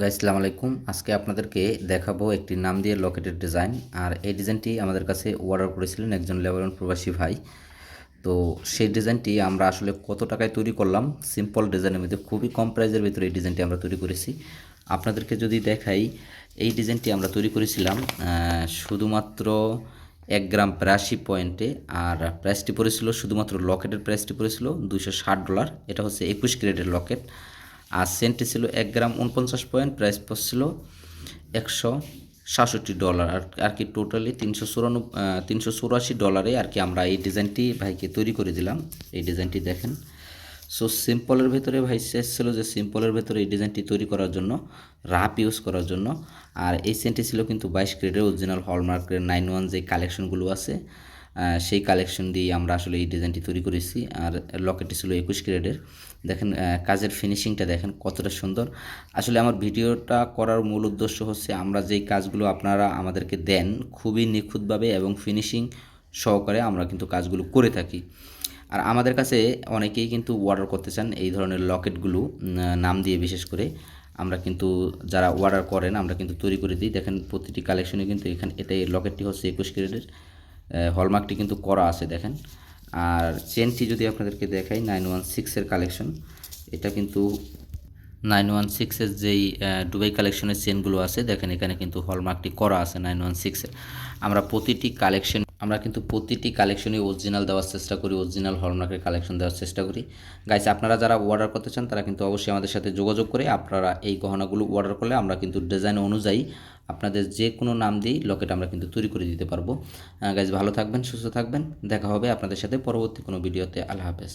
Guys, সালাম আলাইকুম। আজকে আপনাদেরকে দেখাবো একটি নাম দিয়ে লকেটের ডিজাইন আর এই ডিজাইনটি আমাদের কাছে অর্ডার করেছিলেন একজন লেবানন প্রবাসী ভাই। তো সেই ডিজাইনটি আমরা আসলে কত টাকায় তৈরি করলাম সিম্পল ডিজাইনের মধ্যে খুবই কম প্রাইজের ভিতরে এই ডিজাইনটি আমরা তৈরি করেছি। আপনাদেরকে যদি দেখাই, এই ডিজাইনটি আমরা তৈরি করেছিলাম শুধুমাত্র এক গ্রাম প্রাশি পয়েন্টে আর প্রাইসটি পড়েছিল, শুধুমাত্র লকেটের প্রাইসটি পড়েছিল দুশো ডলার এটা হচ্ছে একুশ গ্রেডের লকেট আর সেন্টটি ছিল এক গ্রাম উনপঞ্চাশ পয়েন্ট, প্রাইস পড়ছিল একশো সাতষট্টি ডলার। আর আর কি টোটালি তিনশো চুরানব্বই তিনশো চুরাশি ডলারে আর কি আমরা এই ডিজাইনটি ভাইকে তৈরি করে দিলাম। এই ডিজাইনটি দেখেন। সো সিম্পলের ভেতরে ভাই শেষ ছিল যে সিম্পলের ভেতরে এই ডিজাইনটি তৈরি করার জন্য রাপ ইউজ করার জন্য। আর এই সেন্টটি ছিল কিন্তু বাইশ গ্রেডের অরিজিনাল হলমার্কের নাইন ওয়ান যে কালেকশনগুলো আছে সেই কালেকশন দিয়ে আমরা আসলে এই ডিজাইনটি তৈরি করেছি। আর লকেটটি ছিল একুশ গ্রেডের দেখেন কাজের ফিনিশিংটা দেখেন কতটা সুন্দর। আসলে আমার ভিডিওটা করার মূল উদ্দেশ্য হচ্ছে আমরা যেই কাজগুলো আপনারা আমাদেরকে দেন, খুবই নিখুঁতভাবে এবং ফিনিশিং সহকারে আমরা কিন্তু কাজগুলো করে থাকি। আর আমাদের কাছে অনেকেই কিন্তু অর্ডার করতে চান এই ধরনের লকেটগুলো নাম দিয়ে বিশেষ করে। আমরা কিন্তু যারা অর্ডার করেন, আমরা কিন্তু তৈরি করে দিই। দেখেন, প্রতিটি কালেকশনে কিন্তু এখানে এটা এই লকেটটি হচ্ছে একুশ ক্যারেটের হলমার্কটি কিন্তু করা আছে, দেখেন। আর চেনটি যদি আপনাদেরকে দেখাই নাইন ওয়ান সিক্সের কালেকশন এটা কিন্তু নাইন ওয়ান সিক্সের যেই দুবাই কালেকশনের চেনগুলো আছে, দেখেন এখানে কিন্তু হলমার্কটি করা আছে নাইন ওয়ান সিক্সের। আমরা প্রতিটি কালেকশন আমরা কিন্তু প্রতিটি কালেকশনে অরিজিনাল দেওয়ার চেষ্টা করি অরিজিনাল হলমার্কের কালেকশন দেওয়ার চেষ্টা করি। গাইস আপনারা যারা অর্ডার করতে চান, তারা কিন্তু অবশ্যই আমাদের সাথে যোগাযোগ করে আপনারা এই গহনাগুলো অর্ডার করলে আমরা কিন্তু ডিজাইন অনুযায়ী আপনাদের যে কোনো নাম দিয়েই লকেট আমরা কিন্তু তৈরি করে দিতে পারব। গাইজ ভালো থাকবেন, সুস্থ থাকবেন। দেখা হবে আপনাদের সাথে পরবর্তী কোনো ভিডিওতে আল্লাহ হাফেজ।